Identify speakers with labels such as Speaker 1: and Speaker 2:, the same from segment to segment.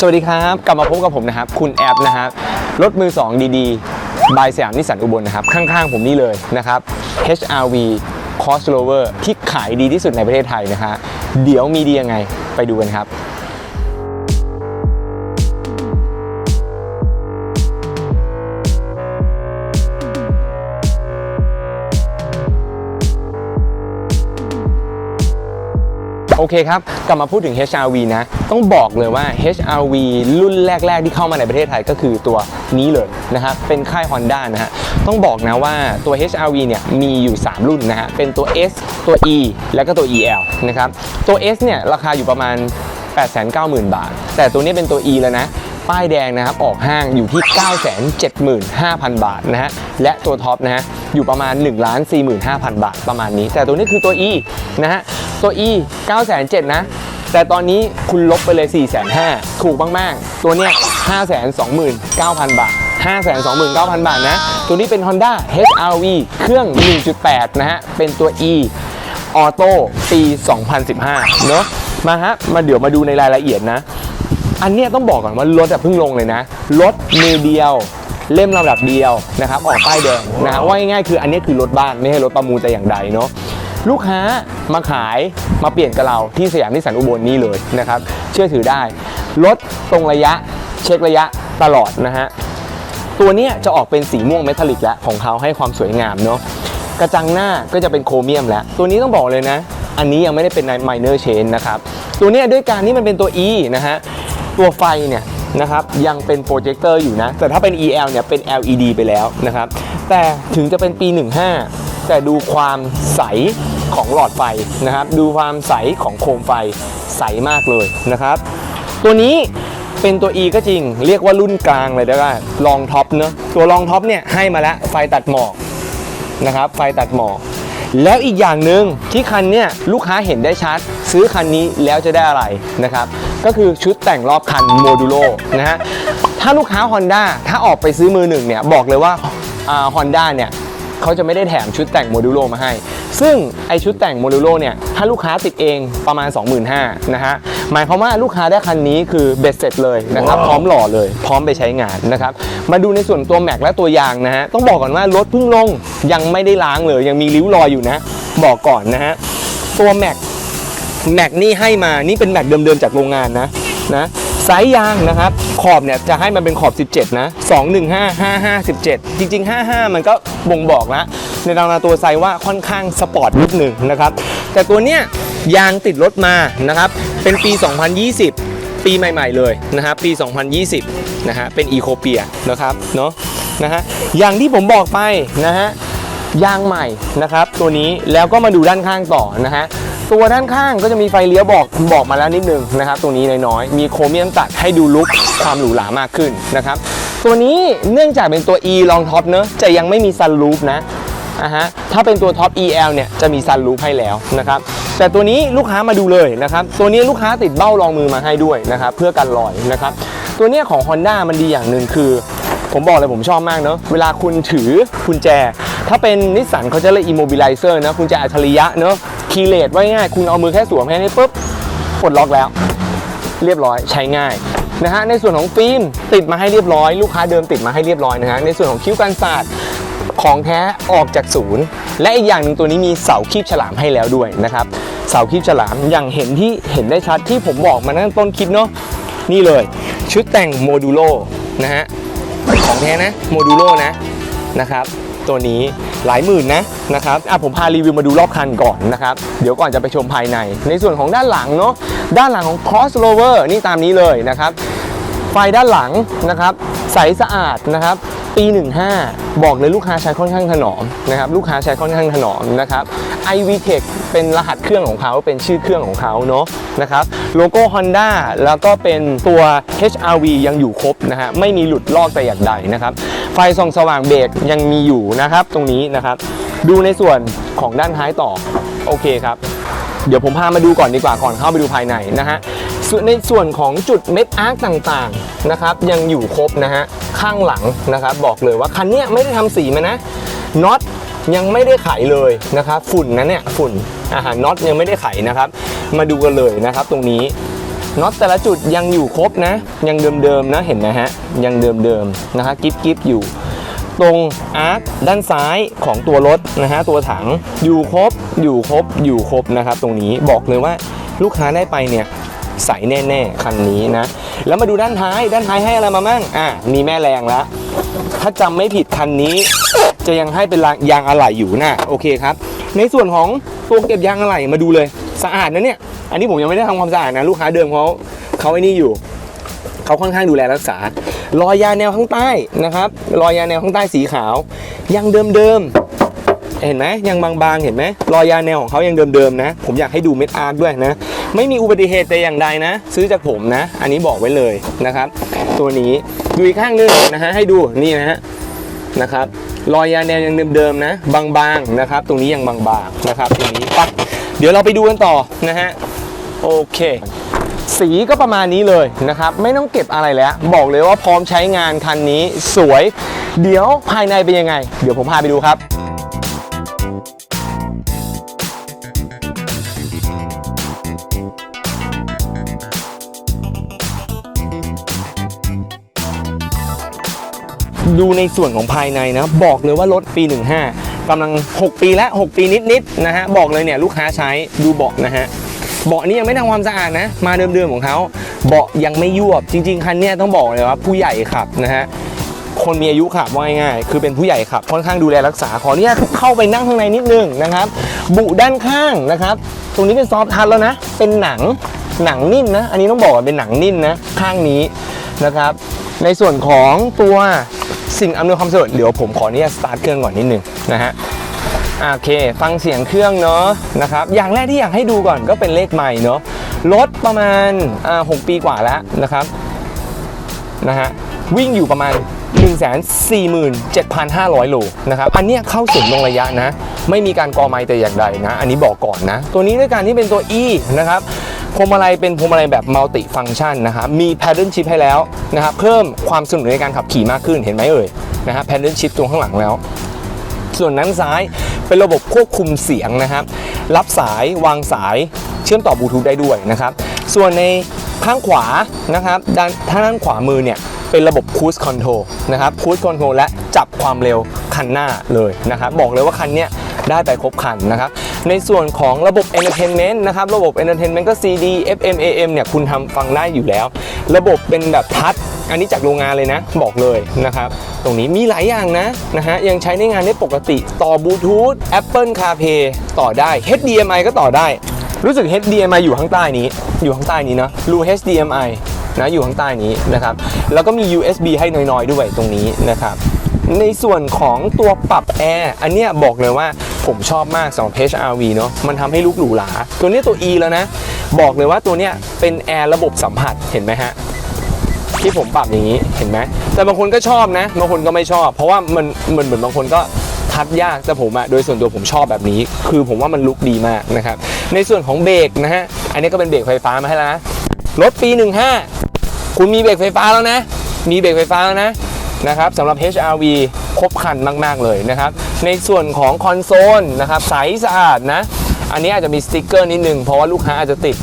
Speaker 1: สวัสดีครับ กลับมาพบกับผมนะครับ คุณแอปนะครับรถมือ 2 ดีๆ บายสยามนิสสันอุบลนะครับ ข้างๆ ผมนี่เลยนะครับ HRV crossover ที่ขายดีที่สุดในประเทศไทยนะฮะเดี๋ยวมีดียังไงไปดูกันครับ โอเคครับ กลับมาพูดถึง HRV นะ ต้องบอกเลยว่า HRV รุ่นแรก ๆ ที่เข้ามาในประเทศไทยก็คือตัวนี้เลยนะครับ เป็นค่าย Honda นะฮะ ต้องบอกนะว่าตัว HRV เนี่ยมีอยู่ 3 รุ่นนะฮะ เป็นตัว S ตัว E แล้วก็ตัว EL นะครับ ตัว S เนี่ยราคาอยู่ประมาณ 890,000 บาท แต่ตัวนี้เป็นตัว E แล้วนะ ป้ายแดงนะครับออกห้างอยู่ที่ 975,000 บาทนะฮะและตัวท็อปนะฮะอยู่ประมาณ1 45,000 บาทประมาณนี้ แต่ตัวนี้คือตัว E นะฮะตัว E 907,000นะแต่ตอนนี้คุณลบไปเลย 4,500ถูกมาก ๆ ตัวเนี้ย529,000 บาท 529,000 บาทนะ ตัวนี้เป็น Honda HRV เครื่อง 1.8 นะฮะ เป็นตัว E ออโต้ปี 2015 เนอะมาฮะ มาเดี๋ยวมาดูในรายละเอียดนะ อันเนี้ยต้องบอกก่อนว่ารถอะเพิ่งลงเลยนะ รถมือเดียว เล่มลำดับเดียวนะครับออกป้ายแดงนะฮะว่าง่ายๆคืออันนี้คือรถบ้านไม่ใช่รถประมูลแต่อย่างใดเนาะลูกค้ามาขายมาเปลี่ยนกับเราที่สยามนิสสันอุบลนี่เลยนะครับ เชื่อถือได้รถตรงระยะเช็คระยะตลอดนะฮะตัวนี้จะออกเป็นสีม่วงเมทัลลิกแล้วของเขาให้ความสวยงามเนาะกระจังหน้าก็จะเป็นโครเมียมแล้ว ตัวนี้ต้องบอกเลยนะ อันนี้ยังไม่ได้เป็นใน minor change นะครับ ตัวนี้ด้วยการที่มันเป็นตัว E นะฮะ ตัวไฟเนี่ยนะครับยังเป็นโปรเจคเตอร์อยู่นะ แต่ถ้าเป็น EL เนี่ยเป็น LED ไปแล้วนะครับ แต่ถึงจะเป็นปี 15 แต่ดูความใสของหลอดไฟนะครับ ดูความใสของโคมไฟใสมากเลยนะครับ ตัวนี้เป็นตัว E ก็จริง เรียกว่ารุ่นกลางเลยได้ลองท็อปเนอะตัวลองท็อปเนี่ยให้มาแล้วไฟตัดหมอกนะครับไฟตัดหมอกแล้วอีกอย่างหนึ่งที่คันเนี่ยลูกค้าเห็นได้ชัด ซื้อคันนี้แล้วจะได้อะไรนะครับก็คือชุดแต่งรอบคันโมดูโลนะฮะถ้าลูกค้า Honda ถ้าออกไปซื้อมือหนึ่งเนี่ยบอกเลยว่าอ่า Honda เนี่ยเขาจะไม่ได้แถมชุดแต่งโมดูโลมาให้ ซึ่งไอชุดแต่งโมดูโลเนี่ยถ้าลูกค้าติดเองประมาณ 25,000นะฮะหมายความว่าลูกค้าได้คันนี้คือเบ็ดเสร็จเลยนะครับพร้อมหล่อเลยพร้อมไปใช้งานนะครับมาดูในส่วนตัวแม็กและตัวยางนะฮะต้องบอกก่อนว่ารถเพิ่งลงยังไม่ได้ล้างเลยยังมีริ้วรอยอยู่นะบอกก่อนนะฮะตัวแม็ก แม็กนี่ให้มานี่เป็นแม็กเดิมๆจากโรงงานนะนะไซส์ยางนะครับ ขอบเนี่ยจะให้มันเป็นขอบ 17 นะ 215 55 17 จริง ๆ 55 มันก็บ่งบอกแล้วในรางนาตัวไซส์ว่าค่อนข้างสปอร์ตนิดหนึ่งนะครับ แต่ตัวเนี้ยยางติดรถมานะครับ เป็นปี 2020 ปีใหม่ๆเลยนะครับ ปี 2020 นะฮะ เป็นอีโคเปียนะครับ เนาะนะฮะ อย่างที่ผมบอกไปนะฮะ ยางใหม่นะครับ ตัวนี้แล้วก็มาดูด้านข้างต่อนะฮะ ตัวด้านข้างก็จะมีไฟเลี้ยวบอกบอกมาแล้วนิดนึงนะครับตัวนี้น้อยๆมีโครเมียมตัดให้ดูลุคความหรูหรามากขึ้นนะครับตัวนี้เนื่องจากเป็นตัว E รองท็อปเนอะจะยังไม่มีซันรูฟนะอะฮะถ้าเป็นตัวท็อป EL เนี่ยจะมีซันรูฟให้แล้วนะครับแต่ตัวนี้ลูกค้ามาดูเลยนะครับตัวนี้ลูกค้าติดเบ้ารองมือมาให้ด้วยนะครับเพื่อกันรอยนะครับตัวเนี้ยของ Honda มันดีอย่างหนึ่งคือ ผมบอกเลยผมชอบมากเนอะเวลาคุณถือกุญแจ ถ้าเป็นนิสสันเขาจะเรียก immobilizer นะกุญแจอัจฉริยะเนอะ คีเลสไว้ง่ายคุณเอามือแค่สวมแค่นี้ปุ๊บปลดล็อกแล้ว เรียบร้อยใช้ง่ายนะฮะในส่วนของฟิล์มติดมาให้เรียบร้อย ลูกค้าเดิมติดมาให้เรียบร้อยนะฮะในส่วนของคิ้วกันศาสตร์ของแท้ออกจากศูนย์ และอีกอย่างหนึ่งตัวนี้มีเสาคีบฉลามให้แล้วด้วยนะครับ เสาคีบฉลามอย่างเห็นที่เห็นได้ชัดที่ผมบอกมาตั้งต้นคลิปเนาะนี่เลย ชุดแต่งโมดูโลนะฮะของแท้นะโมดูโลนะนะครับ ตัวนี้ หลายหมื่นนะนะครับอะผมพารีวิวมาดูรอบคันก่อนนะครับ เดี๋ยวก่อนจะไปชมภายใน ในส่วนของด้านหลังเนาะด้านหลังของ crossover นี่ตามนี้เลยนะครับไฟด้านหลังนะครับใสสะอาดนะครับ ปี 15 บอกเลยลูกค้าใช้ค่อนข้างถนอมนะครับลูกค้าใช้ค่อนข้างถนอมนะครับ iVTEC เป็นรหัสเครื่องของเขาเป็นชื่อเครื่องของเขาเนาะนะครับโลโก้ Honda แล้วก็เป็นตัว HRV ยังอยู่ครบนะฮะไม่มีหลุดลอกแต่อย่างใดนะครับ ไฟส่องสว่างเบรกยังมีอยู่นะครับ ตรงนี้นะครับ ดูในส่วนของด้านท้ายต่อ โอเคครับ เดี๋ยวผมพามาดูก่อนดีกว่าก่อนเข้าไปดูภายในนะฮะ ในส่วนของจุดเม็ดอาร์คต่างๆนะครับยังอยู่ครบนะฮะข้างหลังนะครับบอกเลยว่าคันนี้ไม่ได้ทำสีมานะน็อตยังไม่ได้ไขเลยนะครับฝุ่นนะเนี่ยฝุ่นอาหารน็อตยังไม่ได้ไขนะครับ มาดูกันเลยนะครับตรงนี้น็อตแต่ละจุดยังอยู่ครบนะ ยังเดิมๆนะเห็นไหมฮะยังเดิมๆนะคะกิฟกิฟอยู่ ตรงอาร์คด้านซ้ายของตัวรถนะฮะตัวถังอยู่ครบอยู่ครบอยู่ครบนะครับ ตรงนี้บอกเลยว่าลูกค้าได้ไปเนี่ย ใสแน่ๆ คันนี้นะ แล้วมาดูด้านท้าย ด้านท้ายให้อะไรมามั่งอะมีแม่แรงแล้ว ถ้าจำไม่ผิดคันนี้ จะยังให้เป็นยางอะไหล่อยู่นะโอเคครับ ในส่วนของตัวเก็บยางอะไหล่มาดูเลยสะอาดนะเนี่ย อันนี้ผมยังไม่ได้ทำความสะอาดนะลูกค้าเดิมเขาเขาไอ้นี่อยู่เขาค่อนข้างดูแลรักษา รอยยาแนวข้างใต้นะครับรอยยาแนวข้างใต้สีขาวยังเดิมๆเห็นไหมยังบางๆเห็นไหมรอยยาแนวของเขายังเดิมๆนะ ผมอยากให้ดูเม็ดอาร์คด้วยนะ ไม่มีอุบัติเหตุแต่อย่างใดนะ ซื้อจากผมนะ อันนี้บอกไว้เลยนะครับ ตัวนี้ดูอีกข้างหนึงนะฮะให้ดูนี่นะฮะนะครับรอยยาแนวยังเดิมๆนะ บางๆนะครับ ตรงนี้ยังบางๆนะครับตรงนี้ปะเดี๋ยวเราไปดูกันต่อนะฮะโอเค สีก็ประมาณนี้เลยนะครับ ไม่ต้องเก็บอะไรแล้ว บอกเลยว่าพร้อมใช้งานคันนี้สวย เดี๋ยวภายในเป็นยังไง เดี๋ยวผมพาไปดูครับ ดูในส่วนของภายในนะ บอกเลยว่ารถปี 15กำลัง 6 ปีแล้ว6ปีนิดๆนะฮะบอกเลยเนี่ยลูกค้าใช้ดูเบาะนะฮะเบาะนี้ยังไม่ทำความสะอาดนะ มาเดิมๆของเขาเบาะยังไม่ยวบจริง ๆคันเนี้ยต้องบอกเลยว่าผู้ใหญ่ขับนะฮะคนมีอายุขับว่าง่ายๆคือเป็นผู้ใหญ่ขับค่อนข้างดูแลรักษาขออนุญาตเข้าไปนั่งข้างในนิดนึงนะครับบุด้านข้างนะครับ ตรงนี้เป็นซอฟทัชแล้วนะ เป็นหนังหนังนิ่มนะ อันนี้ต้องบอกว่าเป็นหนังนิ่มนะข้างนี้นะครับ ในส่วนของตัว สิ่งอำนวยความสะดวกเดี๋ยวผมขออนุญาตสตาร์ทเครื่องก่อนนิดนึงนะฮะโอเค ฟังเสียงเครื่องเนาะนะครับอย่างแรกที่อยากให้ดูก่อนก็เป็นเลขใหม่เนาะรถประมาณอ่าหกปีกว่าแล้วนะครับนะฮะวิ่งอยู่ประมาณ 147,500 โลนะครับ อันเนี้ยเข้าสูงลงระยะนะ ไม่มีการกอไม้แต่อย่างใดนะ อันนี้บอกก่อนนะ ตัวนี้ด้วยการที่เป็นตัว E นะครับ พวงมาลัยเป็นพวงมาลัยแบบมัลติฟัง c t ชันนะครับมี paddle shift ให้แล้วนะครับเพิ่มความสนุกในการขับขี่มากขึ้นเห็นไหมเอ่ยนะฮะ paddle shift ตรงข้างหลังแล้ว ส่วนนั้นซ้ายเป็นระบบควบคุมเสียงนะครับรับสายวางสายเชื่อมต่อบลูทูธได้ด้วยนะครับส่วนในข้างขวานะครับด้านทางด้านขวามือเนี่ยเป็นระบบ cruise control นะครับ cruise control และจับความเร็วคันหน้าเลยนะครับบอกเลยว่าคันเนี้ยได้ไปครบคันนะครับ ในส่วนของระบบ entertainment นะครับ ระบบ entertainment ก็ CD FM AM เนี่ยคุณทำฟังได้อยู่แล้ว ระบบเป็นแบบทัชอันนี้จากโรงงานเลยนะ บอกเลยนะครับ ตรงนี้มีหลายอย่างนะนะฮะยังใช้ในงานได้ปกติต่อบลูทูธ Apple CarPlay ต่อได้ HDMI ก็ต่อได้ รู้สึก HDMI อยู่ข้างใต้นี้ อยู่ข้างใต้นี้นะรู HDMI นะอยู่ข้างใต้นี้นะครับ แล้วก็มี USB ให้น้อยๆด้วยตรงนี้นะครับ ในส่วนของตัวปรับแอร์อันเนี้ยบอกเลยว่า ผมชอบมากสำหรับ HRV เนาะมันทำให้ลุกหรูหราตัวนี้ตัว E แล้วนะ บอกเลยว่าตัวเนี้ยเป็นแอร์ระบบสัมผัสเห็นไหมฮะที่ผมปรับอย่างนี้เห็นไหมแต่บางคนก็ชอบนะบางคนก็ไม่ชอบ เพราะว่ามันเหมือนเหมือนบางคนก็ทัดยากแต่ผมอะโดยส่วนตัวผมชอบแบบนี้ คือผมว่ามันลุกดีมากนะครับในส่วนของเบรกนะฮะอันนี้ก็เป็นเบรกไฟฟ้ามาให้แล้วนะรถปี 15 คุณมีเบรกไฟฟ้าแล้วนะ มีเบรกไฟฟ้าแล้วนะ นะครับสำหรับ HRV ครบคันมาก ๆ เลยนะครับ ในส่วนของคอนโซลนะครับใสสะอาดนะอันนี้อาจจะมีสติกเกอร์นิดนึง เพราะว่าลูกค้าอาจจะติด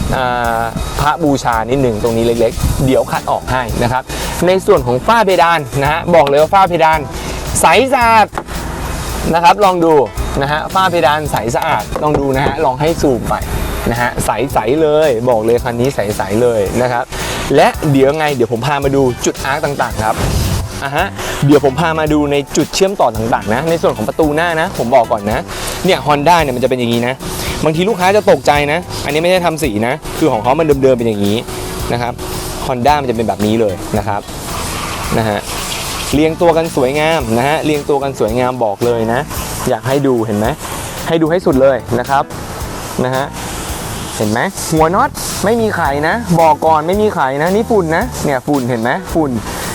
Speaker 1: พระบูชานิดหนึ่งตรงนี้เล็กๆ เดี๋ยวขัดออกให้นะครับ ในส่วนของฝ้าเพดานนะฮะบอกเลยว่าฝ้าเพดานใสสะอาดนะครับลองดูนะฮะฝ้าเพดานใสสะอาดลองดูนะฮะลองให้ซูมไปนะฮะใสๆเลยบอกเลยคันนี้ใสๆเลยนะครับ และเดี๋ยวไงเดี๋ยวผมพามาดูจุดอาร์คต่างๆครับ อะฮะเดี๋ยวผมพามาดูในจุดเชื่อมต่อต่างๆนะ ในส่วนของประตูหน้านะ ผมบอกก่อนนะเนี่ยฮอนด้าเนี่ยมันจะเป็นอย่างนี้นะ บางทีลูกค้าจะตกใจนะ อันนี้ไม่ได้ทำสีนะ คือของเขามันเดิมๆเป็นอย่างนี้นะครับฮอนด้ามันจะเป็นแบบนี้เลยนะครับนะฮะเรียงตัวกันสวยงามนะฮะเรียงตัวกันสวยงามบอกเลยนะ อยากให้ดูเห็นไหมให้ดูให้สุดเลยนะครับนะฮะเห็นไหมหัวน็อตไม่มีไขนะ บอกก่อนไม่มีไขนะ นี่ฝุ่นนะเนี่ยฝุ่นเห็นไหมฝุ่น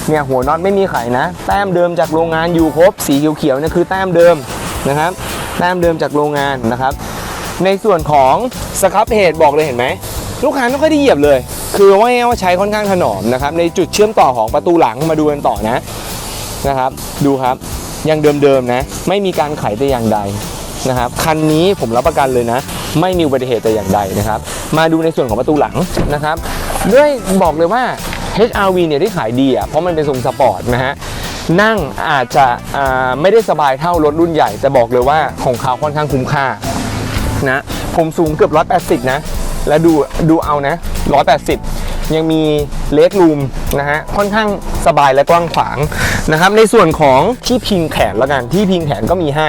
Speaker 1: เนี่ยหัวน็อตไม่มีไขนะ แต้มเดิมจากโรงงานอยู่ครบสีเขียวๆเนี่ยคือแต้มเดิมนะครับ แต้มเดิมจากโรงงานนะครับ ในส่วนของสครับเพจบอกเลยเห็นไหมลูกค้าไม่ค่อยได้เหยียบเลย คือว่าง่ว่าใช้ค่อนข้างถนอมนะครับ ในจุดเชื่อมต่อของประตูหลังมาดูกันต่อนะนะครับ ดูครับยังเดิมๆนะ ไม่มีการไขแต่อย่างใดนะครับคันนี้ผมรับประกันเลยนะ ไม่มีอุบัติเหตุแต่อย่างใดนะครับ มาดูในส่วนของประตูหลังนะครับ ด้วยบอกเลยว่า HRV เนี่ยที่ขายดีอะเพราะมันเป็นทรงสปอร์ตนะฮะนั่งอาจจะไม่ได้สบายเท่ารถรุ่นใหญ่ แต่บอกเลยว่าของเขาค่อนข้างคุ้มค่านะผมสูงเกือบ180นะ แล้วดูดูเอานะ180ยังมีเลกรูมนะฮะค่อนข้างสบายและกว้างขวางนะครับ ในส่วนของที่พิงแขนแล้วกันที่พิงแขนก็มีให้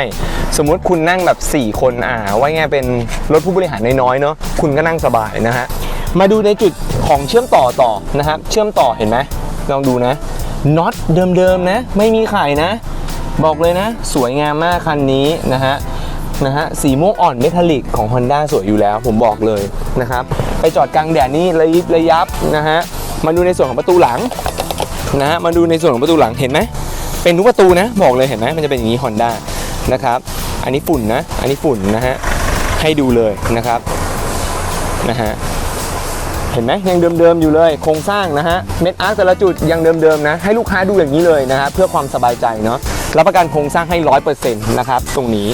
Speaker 1: สมมุติคุณนั่งแบบ 4 คนอ่าไว้ไงเป็นรถผู้บริหารน้อยๆเนาะคุณก็นั่งสบายนะฮะมาดูในจุด ของเชื่อมต่อต่อนะครับเชื่อมต่อเห็นไหมลองดูนะน็อตเดิมๆนะ ไม่มีไข่นะ บอกเลยนะ สวยงามมากคันนี้นะฮะนะฮะสีม่วงอ่อนเมทัลลิกของ Honda สวยอยู่แล้ว ผมบอกเลยนะครับ ไปจอดกลางแดดนี่ระยิบระยับนะฮะมาดูในส่วนของประตูหลังนะฮะมาดูในส่วนของประตูหลังเห็นไหมเป็นทุกประตูนะ บอกเลยเห็นไหมมันจะเป็นอย่างนี้ Honda นะครับอันนี้ฝุ่นนะ อันนี้ฝุ่นนะฮะให้ดูเลยนะครับนะฮะ เห็นไหมยังเดิมๆอยู่เลยโครงสร้างนะฮะเม็ดอาร์ตแต่ละจุดยังเดิมๆนะให้ลูกค้าดูอย่างนี้เลยนะฮะเพื่อความสบายใจเนาะรับประกันโครงสร้างให้ร้อยเปอร์เซ็นต์นะครับตรงนี้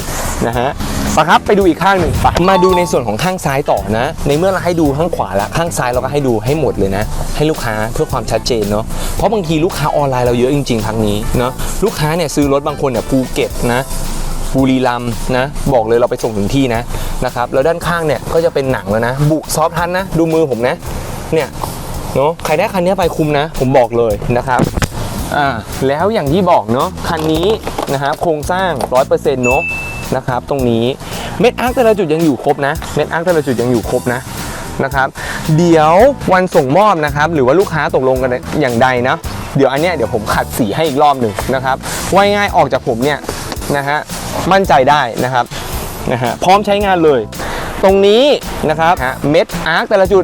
Speaker 1: นะฮะปะครับไปดูอีกข้างหนึ่งปะมาดูในส่วนของข้างซ้ายต่อนะ ในเมื่อเราให้ดูข้างขวาแล้วข้างซ้ายเราก็ให้ดูให้หมดเลยนะ ให้ลูกค้าเพื่อความชัดเจนเนาะเพราะบางทีลูกค้าออนไลน์เราเยอะจริงๆครั้งนี้เนาะลูกค้าเนี่ยซื้อรถบางคนเนี่ยภูเก็ตนะ บุรีรัมย์นะบอกเลยเราไปส่งถึงที่นะนะครับแล้วด้านข้างเนี่ยก็จะเป็นหนังแล้วนะ บุซอฟทันนะ ดูมือผมนะเนี่ยเนาะใครได้คันนี้ไปคุ้มนะ ผมบอกเลยนะครับอ่าแล้วอย่างที่บอกเนาะคันนี้นะครับโครงสร้าง 100%เนาะนะครับตรงนี้เม็ดอาร์คแต่ละจุดยังอยู่ครบนะเม็ดอาร์คแต่ละจุดยังอยู่ครบนะนะครับเดี๋ยววันส่งมอบนะครับหรือว่าลูกค้าตกลงกันอย่างใดนะเดี๋ยวอันเนี้ยเดี๋ยวผมขัดสีให้อีกรอบหนึ่งนะครับว่ายง่ายออกจากผมเนี่ยนะฮะ มั่นใจได้นะครับนะฮะพร้อมใช้งานเลย ตรงนี้นะครับฮะเม็ดอาร์คแต่ละจุด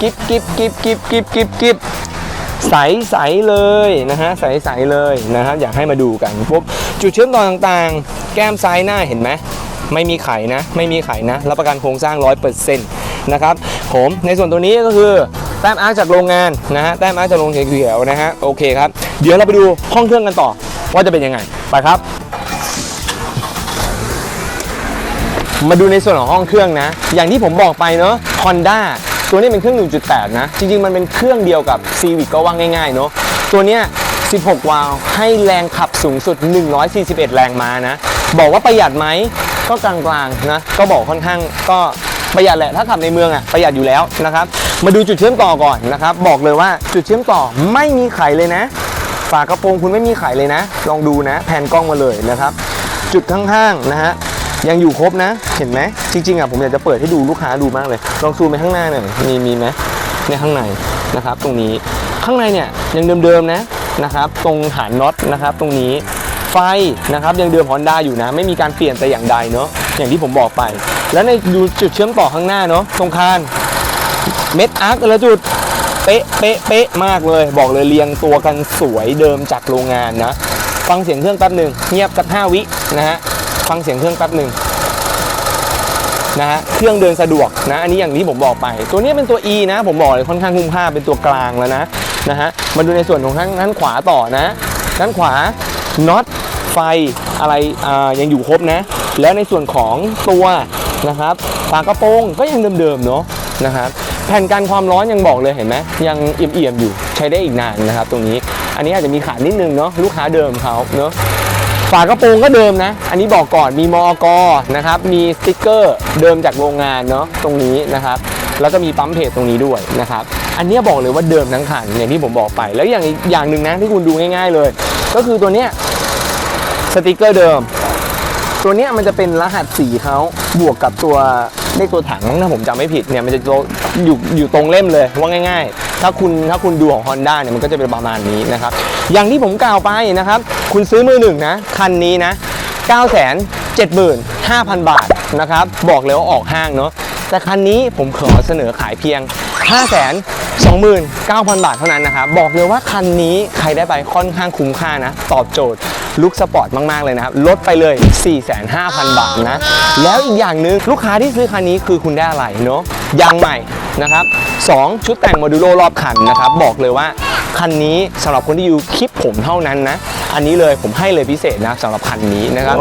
Speaker 1: กิบกิบกิบกิบกิบกิบกิบใสใสๆเลยนะฮะใสใสๆเลยนะครับอยากให้มาดูกันปุ๊บจุดเชื่อมต่อต่างๆ แก้มซ้ายหน้าเห็นไหมไม่มีไขนะ ไม่มีไขนะรับประกันโครงสร้าง 100%นะครับผมในส่วนตัวนี้ก็คือแต้มอาร์คจากโรงงานนะฮะแต้มอาร์คจากโรงเขียวๆนะฮะโอเคครับ เดี๋ยวเราไปดูห้องเครื่องกันต่อว่าจะเป็นยังไง ไปครับ มาดูในส่วนของห้องเครื่องนะ อย่างที่ผมบอกไปเนาะ Honda ตัวนี้เป็นเครื่อง 1.8 นะ จริงๆ มันเป็นเครื่องเดียวกับ Civic ก็ว่าง่ายๆ เนาะ ตัวเนี้ย 16 วาล์วให้แรงขับสูงสุด 141 แรงม้านะ บอกว่าประหยัดไหม ก็กลางๆ นะ ก็บอกค่อนข้างก็ประหยัดแหละ ถ้าขับในเมืองอะประหยัดอยู่แล้วนะครับ มาดูจุดเชื่อมต่อก่อนนะครับ บอกเลยว่าจุดเชื่อมต่อไม่มีไขเลยนะ ฝากระโปรงคุณไม่มีไขเลยนะ ลองดูนะ แผ่นกล้องมาเลยนะครับ จุดข้างๆ นะฮะ ยังอยู่ครบนะ เห็นไหมจริงๆอะผมอยากจะเปิดให้ดูลูกค้าดูมากเลย ลองซูมไปข้างหน้าหน่อยมีมีไหมในข้างในนะครับ ตรงนี้ข้างในเนี่ยยังเดิมๆนะนะครับ ตรงฐานน็อตนะครับ ตรงนี้ไฟนะครับยังเดิมฮอนด้าอยู่นะ ไม่มีการเปลี่ยนแต่อย่างใดเนาะอย่างที่ผมบอกไป แล้วในดูจุดเชื่อมต่อข้างหน้าเนาะตรงคานเม็ดอาร์คแต่ละจุดเป๊ะเป๊ะเป๊ะมากเลย บอกเลยเรียงตัวกันสวยเดิมจากโรงงานนะ ฟังเสียงเครื่องแป๊บหนึ่งเงียบสักห้าวินะฮะ ฟังเสียงเครื่องแป๊บหนึ่งนะฮะเครื่องเดินสะดวกนะอันนี้อย่างที่ผมบอกไป ตัวนี้เป็นตัว E นะ ผมบอกเลยค่อนข้างคุ้มค่าเป็นตัวกลางแล้วนะนะฮะมาดูในส่วนของข้างด้านขวาต่อนะด้านขวาน็อตไฟอะไรอ่ายังอยู่ครบนะ แล้วในส่วนของตัวนะครับฝากระโปรงก็ยังเดิมๆเนาะนะครับแผ่นกันความร้อนยังบอกเลยเห็นไหมยังเอี่ยมๆอยู่ใช้ได้อีกนานนะครับ ตรงนี้อันนี้อาจจะมีขาดนิดนึงเนาะลูกค้าเดิมเขาเนาะ ฝากระโปรงก็เดิมนะ อันนี้บอกก่อนมีมอกนะครับ มีสติกเกอร์เดิมจากโรงงานเนาะตรงนี้นะครับ แล้วก็มีปั๊มเพจตรงนี้ด้วยนะครับ อันนี้บอกเลยว่าเดิมทั้งคันอย่างที่ผมบอกไป แล้วอย่างอีกอย่างหนึ่งนะที่คุณดูง่าย ๆเลย ก็คือตัวเนี้ยสติกเกอร์เดิม ตัวเนี้ยมันจะเป็นรหัสสีเขาบวกกับตัวเลขตัวถังถ้าผมจำไม่ผิดเนี่ยมันจะอยู่อยู่ตรงเล่มเลยว่าง่ายถ้าคุณถ้าคุณดูของ Honda เนี่ยมันก็จะเป็นประมาณนี้นะครับ อย่างที่ผมกล่าวไปนะครับ คุณซื้อมือหนึ่งนะ คันนี้นะ 9 7 5 0 0 0 บาทนะครับ บอกเลยว่าออกห้างเนาะแต่คันนี้ผมขอเสนอขายเพียง 5 2 9 0 0 0 บาทเท่านั้นนะครับ บอกเลยว่าคันนี้ใครได้ไปค่อนข้างคุ้มค่านะ ตอบโจทย์ลุคสปอร์ตมาก ๆ เลยนะครับ ลดไปเลย 4,500บาทนะ แล้วอีกอย่างหนึ่งลูกค้าที่ซื้อคันนี้คือคุณได้อะไรเนาะยางใหม่ นะครับ2ชุดแต่งโมดูโลรอบคันนะครับบอกเลยว่าคันนี้สำหรับคนที่อยู่คลิปผมเท่านั้นนะ อันนี้เลยผมให้เลยพิเศษนะสำหรับคันนี้นะครับ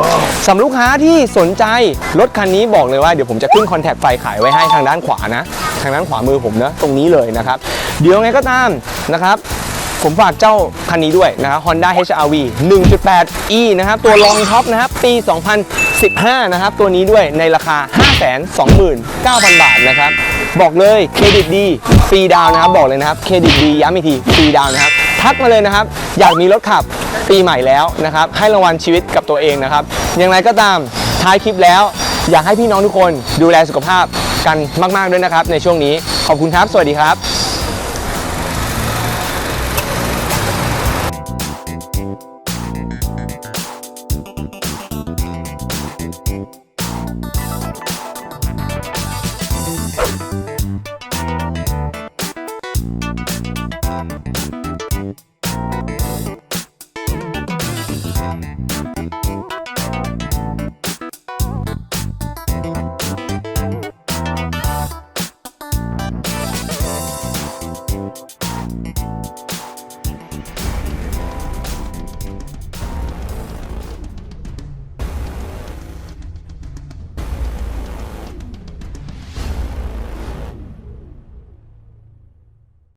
Speaker 1: สำหรับลูกค้าที่สนใจรถคันนี้บอกเลยว่าเดี๋ยวผมจะขึ้นคอนแทคไฟขายไว้ให้ทางด้านขวานะ ทางด้านขวามือผมนะตรงนี้เลยนะครับ เดี๋ยวไงก็ตามนะครับผมฝากเจ้าคันนี้ด้วยนะครับ Honda HR-V 1.8 E นะครับ ตัวรองท็อปนะครับ ปี 2015 นะครับ ตัวนี้ด้วยในราคา 529,000 บาทนะครับ บอกเลยเครดิตดีฟรีดาวนะครับบอกเลยนะครับเครดิตดีย้ำอีกทีฟรีดาวน์นะครับทักมาเลยนะครับ อยากมีรถขับปีใหม่แล้วนะครับ ให้รางวัลชีวิตกับตัวเองนะครับ อย่างไรก็ตามท้ายคลิปแล้ว อยากให้พี่น้องทุกคนดูแลสุขภาพกันมาก ๆ ด้วยนะครับ ในช่วงนี้ขอบคุณครับ สวัสดีครับ